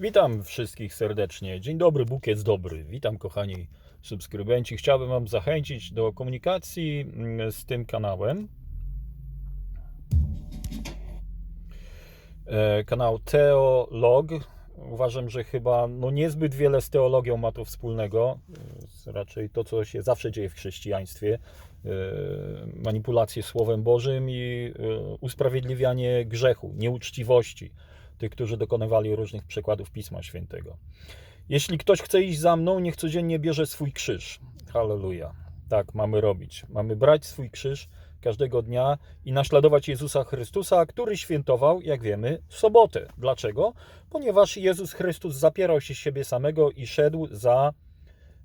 Witam wszystkich serdecznie. Dzień dobry, bukiec dobry. Witam kochani subskrybenci. Chciałbym Wam zachęcić do komunikacji mm, z tym kanałem. E, Kanał Teolog. Uważam, że chyba no niezbyt wiele z teologią ma to wspólnego. Raczej to, co się zawsze dzieje w chrześcijaństwie. E, Manipulacje Słowem Bożym i e, usprawiedliwianie grzechu, nieuczciwości tych, którzy dokonywali różnych przekładów Pisma Świętego. Jeśli ktoś chce iść za mną, niech codziennie bierze swój krzyż. Halleluja. Tak mamy robić. Mamy brać swój krzyż każdego dnia i naśladować Jezusa Chrystusa, który świętował, jak wiemy, w sobotę. Dlaczego? Ponieważ Jezus Chrystus zapierał się siebie samego i szedł za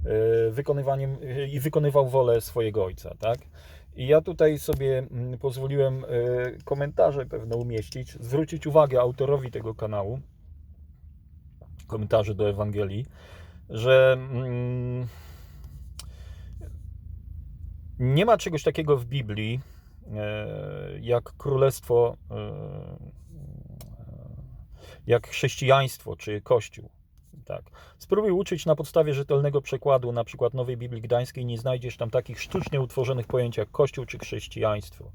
e, wykonywaniem e, i wykonywał wolę swojego Ojca, tak? I ja tutaj sobie mm, pozwoliłem e, komentarze pewne umieścić, zwrócić uwagę autorowi tego kanału, komentarzy do Ewangelii, że mm, nie ma czegoś takiego w Biblii e, jak królestwo, e, jak chrześcijaństwo czy Kościół. Tak. Spróbuj uczyć na podstawie rzetelnego przekładu, na przykład Nowej Biblii Gdańskiej, nie znajdziesz tam takich sztucznie utworzonych pojęć jak Kościół czy chrześcijaństwo.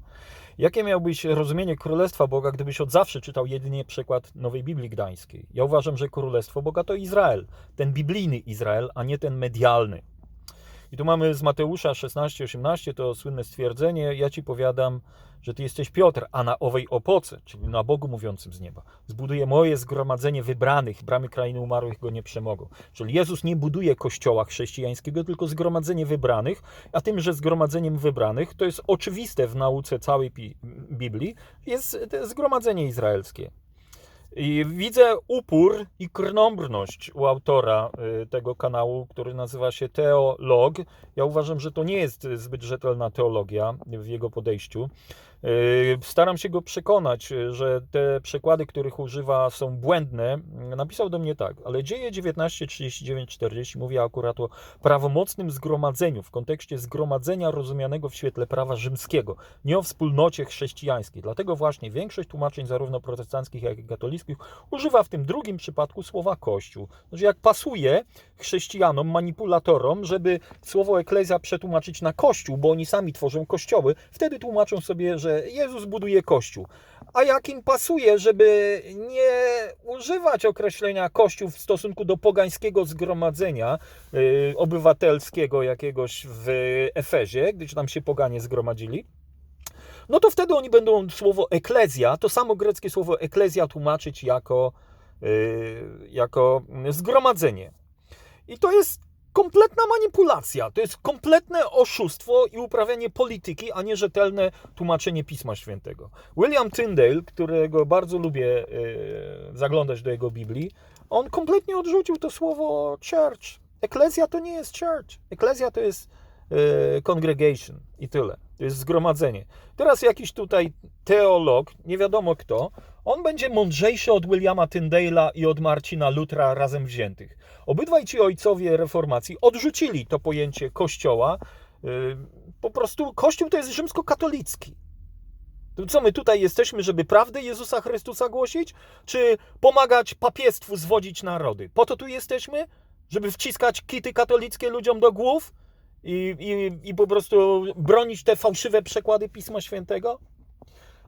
Jakie miałbyś rozumienie Królestwa Boga, gdybyś od zawsze czytał jedynie przekład Nowej Biblii Gdańskiej? Ja uważam, że Królestwo Boga to Izrael, ten biblijny Izrael, a nie ten medialny. I tu mamy z Mateusza 16-18 to słynne stwierdzenie: Ja ci powiadam, że ty jesteś Piotr, a na owej opoce, czyli na Bogu mówiącym z nieba, zbuduję moje zgromadzenie wybranych, bramy krainy umarłych go nie przemogą. Czyli Jezus nie buduje kościoła chrześcijańskiego, tylko zgromadzenie wybranych, a tym, że zgromadzeniem wybranych, to jest oczywiste w nauce całej Biblii, jest zgromadzenie izraelskie. I widzę upór i krnąbrność u autora y, tego kanału, który nazywa się Teolog. Ja uważam, że to nie jest zbyt rzetelna teologia w jego podejściu. Y, Staram się go przekonać, y, że te przekłady, których używa, są błędne. Napisał do mnie tak, ale dzieje 19, 39, 40 mówi akurat o prawomocnym zgromadzeniu w kontekście zgromadzenia rozumianego w świetle prawa rzymskiego, nie o wspólnocie chrześcijańskiej. Dlatego właśnie większość tłumaczeń, zarówno protestanckich, jak i katolickich, używa w tym drugim przypadku słowa Kościół. Znaczy, jak pasuje chrześcijanom, manipulatorom, żeby słowo eklezja przetłumaczyć na Kościół, bo oni sami tworzą kościoły, wtedy tłumaczą sobie, że Jezus buduje Kościół. A jak im pasuje, żeby nie używać określenia Kościół w stosunku do pogańskiego zgromadzenia yy, obywatelskiego jakiegoś w Efezie, gdyż tam się poganie zgromadzili, no to wtedy oni będą słowo eklezja, to samo greckie słowo eklezja tłumaczyć jako, yy, jako zgromadzenie. I to jest kompletna manipulacja, to jest kompletne oszustwo i uprawianie polityki, a nie rzetelne tłumaczenie Pisma Świętego. William Tyndale, którego bardzo lubię yy, zaglądać do jego Biblii, on kompletnie odrzucił to słowo church. Eklezja to nie jest church. Eklezja to jest yy, congregation i tyle. To jest zgromadzenie. Teraz jakiś tutaj teolog, nie wiadomo kto, on będzie mądrzejszy od Williama Tyndale'a i od Marcina Lutra razem wziętych. Obydwaj ci ojcowie reformacji odrzucili to pojęcie kościoła. Yy, Po prostu kościół to jest rzymskokatolicki. To co my tutaj jesteśmy, żeby prawdę Jezusa Chrystusa głosić? Czy pomagać papiestwu zwodzić narody? Po to tu jesteśmy? Żeby wciskać kity katolickie ludziom do głów? i, i, i po prostu bronić te fałszywe przekłady Pisma Świętego?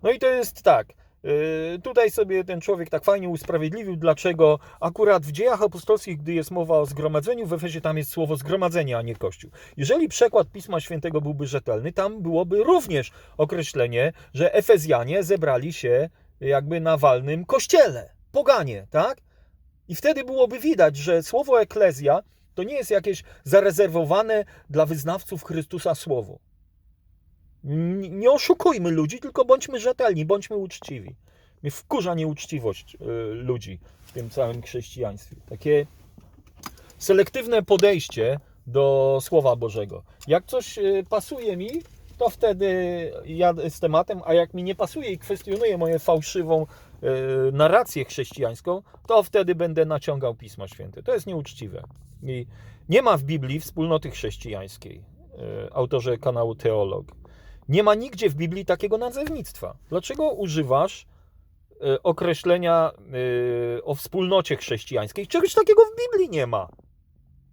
No i to jest tak. Yy, Tutaj sobie ten człowiek tak fajnie usprawiedliwił, dlaczego akurat w dziejach apostolskich, gdy jest mowa o zgromadzeniu, w Efezie tam jest słowo zgromadzenie, a nie kościół. Jeżeli przekład Pisma Świętego byłby rzetelny, tam byłoby również określenie, że Efezjanie zebrali się jakby na walnym kościele, poganie, tak? I wtedy byłoby widać, że słowo eklezja to nie jest jakieś zarezerwowane dla wyznawców Chrystusa słowo. Nie oszukujmy ludzi, tylko bądźmy rzetelni, bądźmy uczciwi. Mnie wkurza nieuczciwość y, ludzi w tym całym chrześcijaństwie. Takie selektywne podejście do Słowa Bożego. Jak coś y, pasuje mi, to wtedy jadę z tematem, a jak mi nie pasuje i kwestionuje moją fałszywą y, narrację chrześcijańską, to wtedy będę naciągał Pismo Święte. To jest nieuczciwe. I nie ma w Biblii wspólnoty chrześcijańskiej, autorze kanału Teolog. Nie ma nigdzie w Biblii takiego nazewnictwa. Dlaczego używasz e, określenia e, o wspólnocie chrześcijańskiej. Czegoś takiego w Biblii nie ma.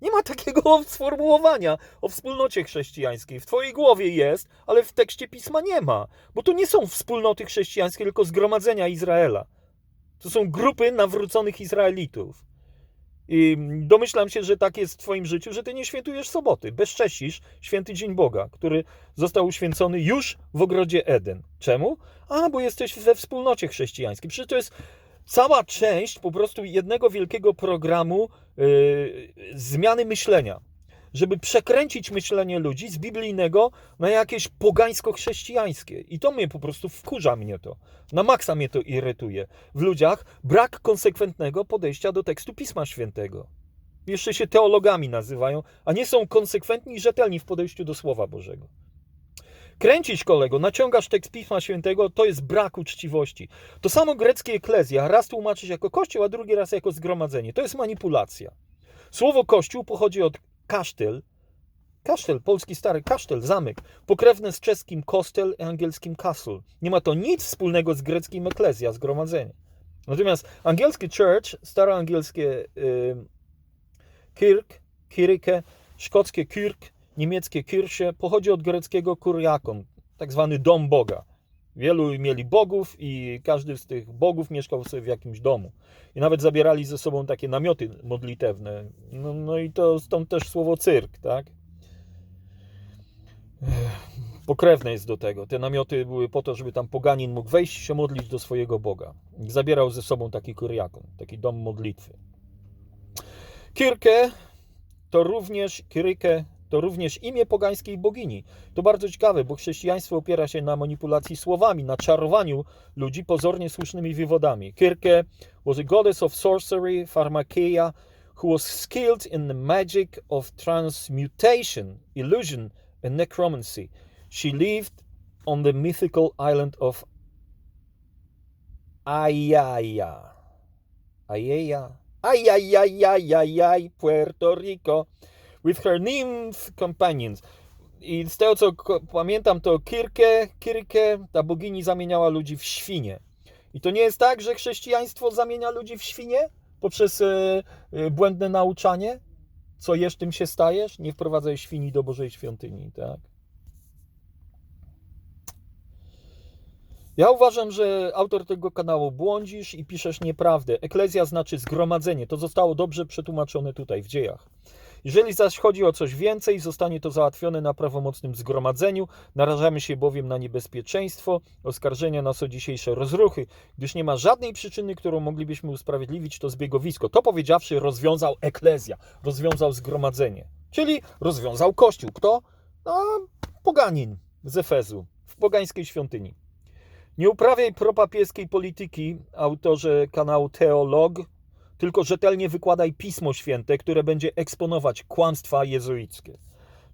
Nie ma takiego sformułowania o wspólnocie chrześcijańskiej. W Twojej głowie jest, ale w tekście pisma nie ma. Bo to nie są wspólnoty chrześcijańskie, tylko zgromadzenia Izraela. To są grupy nawróconych Izraelitów. Domyślam się, że tak jest w Twoim życiu, że Ty nie świętujesz soboty, bezcześcisz święty dzień Boga, który został uświęcony już w ogrodzie Eden. Czemu? A, bo jesteś we wspólnocie chrześcijańskiej. Przecież to jest cała część po prostu jednego wielkiego programu yy, zmiany myślenia. Żeby przekręcić myślenie ludzi z biblijnego na jakieś pogańsko-chrześcijańskie. I to mnie po prostu wkurza mnie to. Na maksa mnie to irytuje. W ludziach brak konsekwentnego podejścia do tekstu Pisma Świętego. Jeszcze się teologami nazywają, a nie są konsekwentni i rzetelni w podejściu do Słowa Bożego. Kręcisz kolego, naciągasz tekst Pisma Świętego, to jest brak uczciwości. To samo greckie eklezja, raz tłumaczysz jako kościół, a drugi raz jako zgromadzenie. To jest manipulacja. Słowo kościół pochodzi od kasztel, kasztel, polski stary kasztel, zamek, pokrewne z czeskim kostel i angielskim castle. Nie ma to nic wspólnego z greckim eklezja, zgromadzenie. Natomiast angielskie church, staroangielskie y, kirk, kirke, szkockie kirk, niemieckie Kirche pochodzi od greckiego kuriakon, tak zwany dom Boga. Wielu mieli bogów i każdy z tych bogów mieszkał sobie w jakimś domu. I nawet zabierali ze sobą takie namioty modlitewne. No, no i to stąd też słowo cyrk, tak? Pokrewne jest do tego. Te namioty były po to, żeby tam poganin mógł wejść się modlić do swojego Boga. Zabierał ze sobą taki kuriakon, taki dom modlitwy. Kirkę to również, Kyrykę to również imię pogańskiej bogini. To bardzo ciekawe, bo chrześcijaństwo opiera się na manipulacji słowami, na czarowaniu ludzi pozornie słusznymi wywodami. Kirke was a goddess of sorcery, pharmakeia, who was skilled in the magic of transmutation, illusion and necromancy. She lived on the mythical island of Ayaya. Ayaya. Ayayayayayay, Puerto Rico with her nymph companions. I z tego co pamiętam, to Kirkę, Kirkę, ta bogini zamieniała ludzi w świnie. I to nie jest tak, że chrześcijaństwo zamienia ludzi w świnie poprzez e, e, błędne nauczanie? Co jesz, tym się stajesz? Nie wprowadzaj świni do Bożej świątyni, tak? Ja uważam, że autor tego kanału błądzisz i piszesz nieprawdę. Eklezja znaczy zgromadzenie. To zostało dobrze przetłumaczone tutaj w dziejach. Jeżeli zaś chodzi o coś więcej, zostanie to załatwione na prawomocnym zgromadzeniu. Narażamy się bowiem na niebezpieczeństwo oskarżenia nas o dzisiejsze rozruchy, gdyż nie ma żadnej przyczyny, którą moglibyśmy usprawiedliwić to zbiegowisko. To powiedziawszy, rozwiązał eklezja, rozwiązał zgromadzenie, czyli rozwiązał kościół. Kto? No, poganin z Efezu, w pogańskiej świątyni. Nie uprawiaj propapieskiej polityki, autorze kanału Teolog, tylko rzetelnie wykładaj Pismo Święte, które będzie eksponować kłamstwa jezuickie.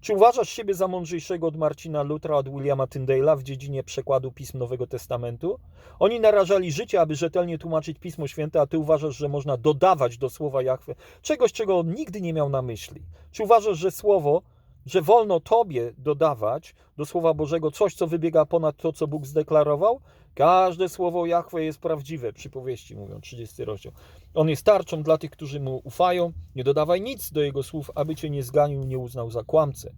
Czy uważasz siebie za mądrzejszego od Marcina Lutra, od Williama Tyndale'a w dziedzinie przekładu pism Nowego Testamentu? Oni narażali życie, aby rzetelnie tłumaczyć Pismo Święte, a ty uważasz, że można dodawać do słowa Jahwe czegoś, czego on nigdy nie miał na myśli? Czy uważasz, że słowo że wolno Tobie dodawać do Słowa Bożego coś, co wybiega ponad to, co Bóg zdeklarował? Każde słowo Jahwe jest prawdziwe, przypowieści mówią, 30 rozdział. On jest tarczą dla tych, którzy Mu ufają. Nie dodawaj nic do Jego słów, aby Cię nie zganił, nie uznał za kłamcę.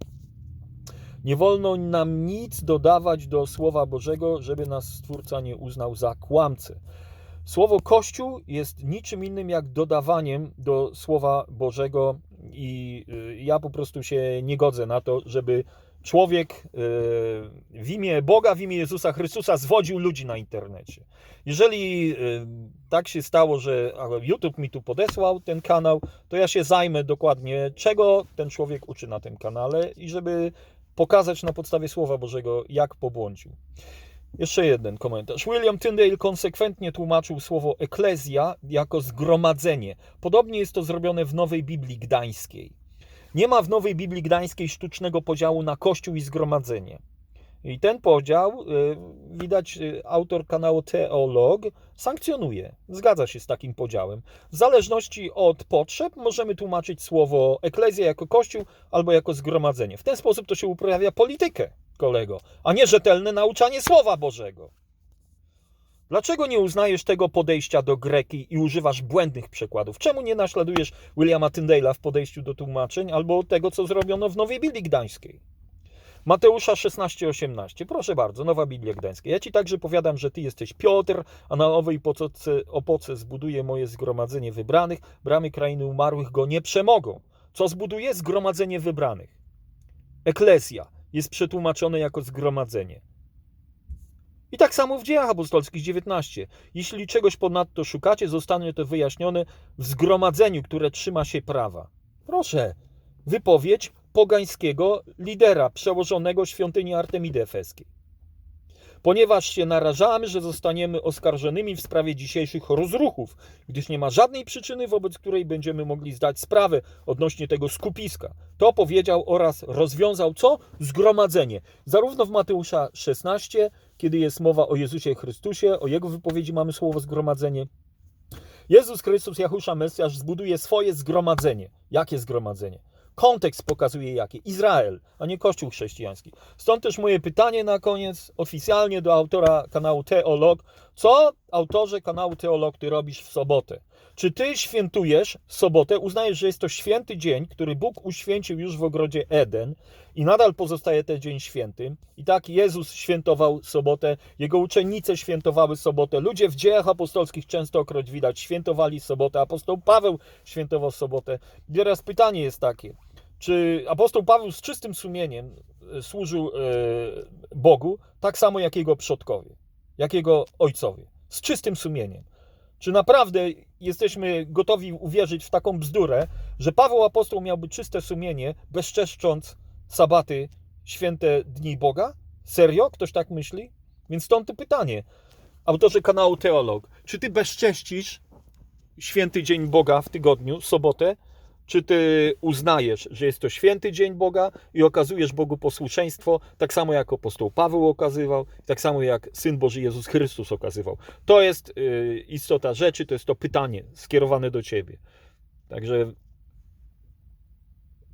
Nie wolno nam nic dodawać do Słowa Bożego, żeby nas Stwórca nie uznał za kłamcę. Słowo Kościół jest niczym innym jak dodawaniem do Słowa Bożego i y, ja po prostu się nie godzę na to, żeby człowiek y, w imię Boga, w imię Jezusa Chrystusa zwodził ludzi na internecie. Jeżeli y, tak się stało, że YouTube mi tu podesłał ten kanał, to ja się zajmę dokładnie, czego ten człowiek uczy na tym kanale i żeby pokazać na podstawie Słowa Bożego, jak pobłądził. Jeszcze jeden komentarz. William Tyndale konsekwentnie tłumaczył słowo eklezja jako zgromadzenie. Podobnie jest to zrobione w Nowej Biblii Gdańskiej. Nie ma w Nowej Biblii Gdańskiej sztucznego podziału na kościół i zgromadzenie. I ten podział, y, widać, y, autor kanału Teolog sankcjonuje, zgadza się z takim podziałem. W zależności od potrzeb możemy tłumaczyć słowo eklezja jako kościół albo jako zgromadzenie. W ten sposób to się uprawia politykę kolego, a nie rzetelne nauczanie Słowa Bożego. Dlaczego nie uznajesz tego podejścia do greki i używasz błędnych przekładów? Czemu nie naśladujesz Williama Tyndale'a w podejściu do tłumaczeń albo tego, co zrobiono w Nowej Biblii Gdańskiej? Mateusza 16:18. Proszę bardzo, Nowa Biblia Gdańska. Ja ci także powiadam, że ty jesteś Piotr, a na owej opoce, opoce zbuduję moje zgromadzenie wybranych. Bramy krainy umarłych go nie przemogą. Co zbuduje? Zgromadzenie wybranych. Eklezja jest przetłumaczone jako zgromadzenie. I tak samo w dziejach apostolskich 19. Jeśli czegoś ponadto szukacie, zostanie to wyjaśnione w zgromadzeniu, które trzyma się prawa. Proszę, wypowiedź pogańskiego lidera przełożonego świątyni Artemidy Efeskiej. Ponieważ się narażamy, że zostaniemy oskarżonymi w sprawie dzisiejszych rozruchów, gdyż nie ma żadnej przyczyny, wobec której będziemy mogli zdać sprawę odnośnie tego skupiska. To powiedział oraz rozwiązał co? Zgromadzenie. Zarówno w Mateusza 16, kiedy jest mowa o Jezusie Chrystusie, o jego wypowiedzi mamy słowo zgromadzenie. Jezus Chrystus, Jahusza Mesjasz, zbuduje swoje zgromadzenie. Jakie zgromadzenie? Kontekst pokazuje jakie. Izrael, a nie Kościół chrześcijański. Stąd też moje pytanie na koniec, oficjalnie do autora kanału Teolog. Co, autorze kanału Teolog, ty robisz w sobotę? Czy ty świętujesz sobotę, uznajesz, że jest to święty dzień, który Bóg uświęcił już w ogrodzie Eden i nadal pozostaje ten dzień świętym? I tak Jezus świętował sobotę, jego uczennice świętowały sobotę, ludzie w dziejach apostolskich częstokroć widać świętowali sobotę, apostoł Paweł świętował sobotę. I teraz pytanie jest takie, czy apostoł Paweł z czystym sumieniem e, służył e, Bogu tak samo jak jego przodkowie, jak jego ojcowie, z czystym sumieniem? Czy naprawdę jesteśmy gotowi uwierzyć w taką bzdurę, że Paweł apostoł miałby czyste sumienie, bezczeszcząc sabaty, święte dni Boga? Serio? Ktoś tak myśli? Więc stąd to pytanie. Autorze kanału Teolog, czy ty bezcześcisz święty dzień Boga w tygodniu, sobotę, czy ty uznajesz, że jest to święty dzień Boga i okazujesz Bogu posłuszeństwo, tak samo jak apostoł Paweł okazywał, tak samo jak Syn Boży Jezus Chrystus okazywał? To jest y, istota rzeczy, to jest to pytanie skierowane do ciebie. Także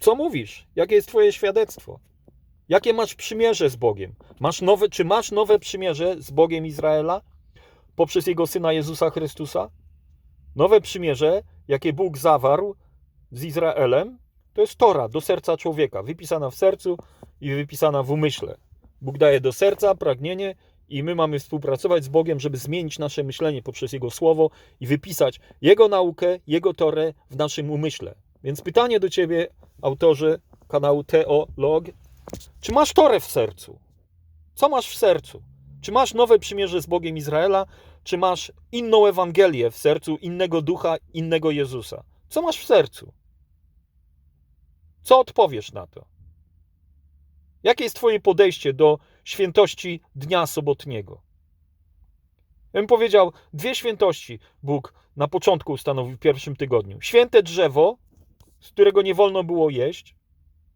co mówisz? Jakie jest twoje świadectwo? Jakie masz przymierze z Bogiem? Masz nowe, czy masz nowe przymierze z Bogiem Izraela poprzez jego syna Jezusa Chrystusa? Nowe przymierze, jakie Bóg zawarł z Izraelem, to jest Tora do serca człowieka, wypisana w sercu i wypisana w umyśle. Bóg daje do serca pragnienie i my mamy współpracować z Bogiem, żeby zmienić nasze myślenie poprzez Jego Słowo i wypisać Jego naukę, Jego Torę w naszym umyśle. Więc pytanie do Ciebie, autorze kanału Teolog, czy masz Torę w sercu? Co masz w sercu? Czy masz nowe przymierze z Bogiem Izraela, czy masz inną Ewangelię w sercu, innego ducha, innego Jezusa? Co masz w sercu? Co odpowiesz na to? Jakie jest Twoje podejście do świętości dnia sobotniego? Ja bym powiedział, dwie świętości Bóg na początku ustanowił w pierwszym tygodniu. Święte drzewo, z którego nie wolno było jeść,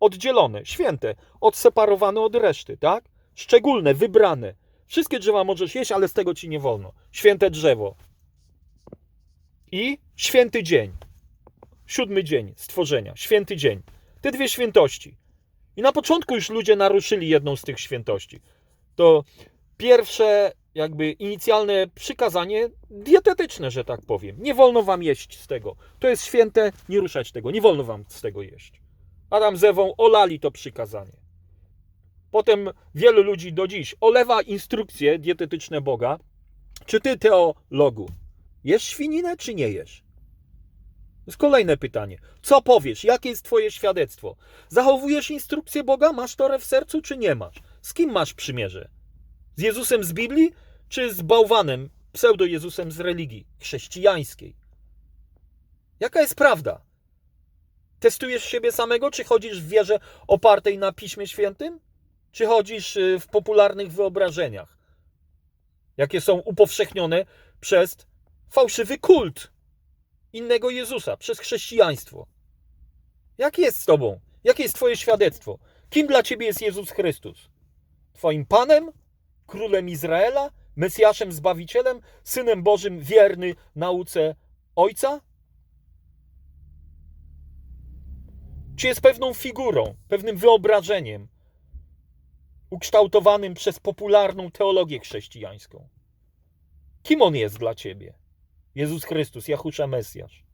oddzielone, święte, odseparowane od reszty, tak? Szczególne, wybrane. Wszystkie drzewa możesz jeść, ale z tego ci nie wolno. Święte drzewo. I święty dzień. Siódmy dzień stworzenia, święty dzień. Te dwie świętości. I na początku już ludzie naruszyli jedną z tych świętości. To pierwsze, jakby inicjalne przykazanie dietetyczne, że tak powiem. Nie wolno wam jeść z tego. To jest święte, nie ruszać tego. Nie wolno wam z tego jeść. Adam z Ewą olali to przykazanie. Potem wielu ludzi do dziś olewa instrukcje dietetyczne Boga. Czy ty, teologu, jesz świninę, czy nie jesz? Kolejne pytanie. Co powiesz? Jakie jest Twoje świadectwo? Zachowujesz instrukcję Boga? Masz Torę w sercu, czy nie masz? Z kim masz przymierze? Z Jezusem z Biblii, czy z bałwanem, pseudo-Jezusem z religii chrześcijańskiej? Jaka jest prawda? Testujesz siebie samego, czy chodzisz w wierze opartej na Piśmie Świętym? Czy chodzisz y, w popularnych wyobrażeniach, jakie są upowszechnione przez fałszywy kult innego Jezusa, przez chrześcijaństwo? Jak jest z Tobą? Jakie jest Twoje świadectwo? Kim dla Ciebie jest Jezus Chrystus? Twoim Panem? Królem Izraela? Mesjaszem, Zbawicielem? Synem Bożym, wierny nauce Ojca? Czy jest pewną figurą, pewnym wyobrażeniem, ukształtowanym przez popularną teologię chrześcijańską? Kim on jest dla ciebie? Jezus Chrystus, Jahusza Mesjasz.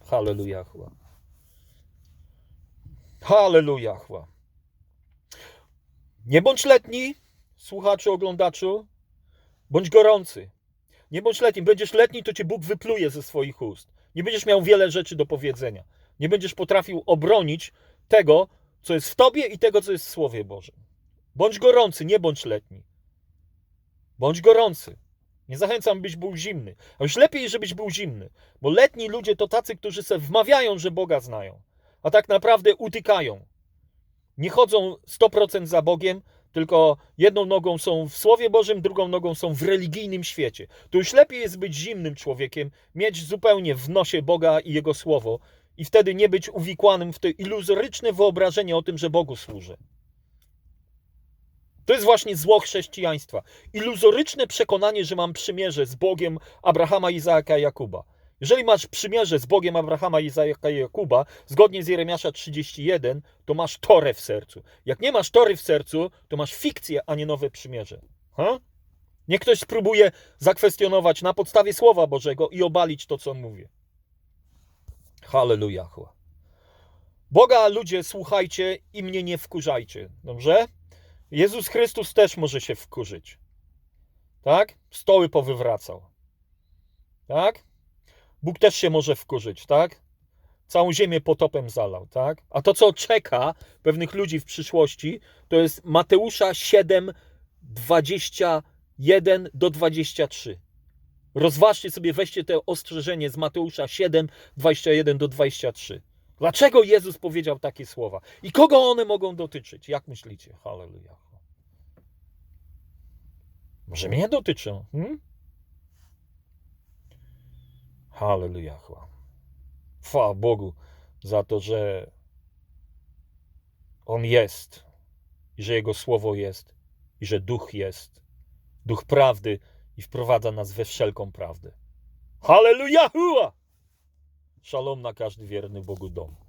Halleluja. chła. Halleluja. chła. Nie bądź letni, słuchaczu, oglądaczu, bądź gorący. Nie bądź letni. Będziesz letni, to cię Bóg wypluje ze swoich ust. Nie będziesz miał wiele rzeczy do powiedzenia. Nie będziesz potrafił obronić tego, co jest w tobie i tego, co jest w Słowie Bożym. Bądź gorący, nie bądź letni. Bądź gorący. Nie zachęcam, byś był zimny. A już lepiej, żebyś był zimny. Bo letni ludzie to tacy, którzy se wmawiają, że Boga znają. A tak naprawdę utykają. Nie chodzą 100% za Bogiem, tylko jedną nogą są w Słowie Bożym, drugą nogą są w religijnym świecie. To już lepiej jest być zimnym człowiekiem, mieć zupełnie w nosie Boga i Jego Słowo i wtedy nie być uwikłanym w to iluzoryczne wyobrażenie o tym, że Bogu służę. To jest właśnie zło chrześcijaństwa. Iluzoryczne przekonanie, że mam przymierze z Bogiem Abrahama, Izaaka i Jakuba. Jeżeli masz przymierze z Bogiem Abrahama, Izaaka i Jakuba, zgodnie z Jeremiasza 31, to masz Torę w sercu. Jak nie masz Tory w sercu, to masz fikcję, a nie nowe przymierze. Ha? Niech ktoś spróbuje zakwestionować na podstawie Słowa Bożego i obalić to, co mówię. Halleluja. chła. Boga, ludzie, słuchajcie i mnie nie wkurzajcie. Dobrze? Jezus Chrystus też może się wkurzyć. Tak? Stoły powywracał. Tak? Bóg też się może wkurzyć, tak? Całą ziemię potopem zalał, tak? A to, co czeka pewnych ludzi w przyszłości, to jest Mateusza 7, 21 do 23. Rozważcie sobie, weźcie te ostrzeżenie z Mateusza 7, 21 do 23. Dlaczego Jezus powiedział takie słowa? I kogo one mogą dotyczyć? Jak myślicie? Halleluja. Może mnie dotyczą. Hmm? Halleluja. Chwała Bogu za to, że On jest i że Jego Słowo jest i że Duch jest. Duch prawdy i wprowadza nas we wszelką prawdę. Halleluja! Szalom na każdy wierny Bogu dom.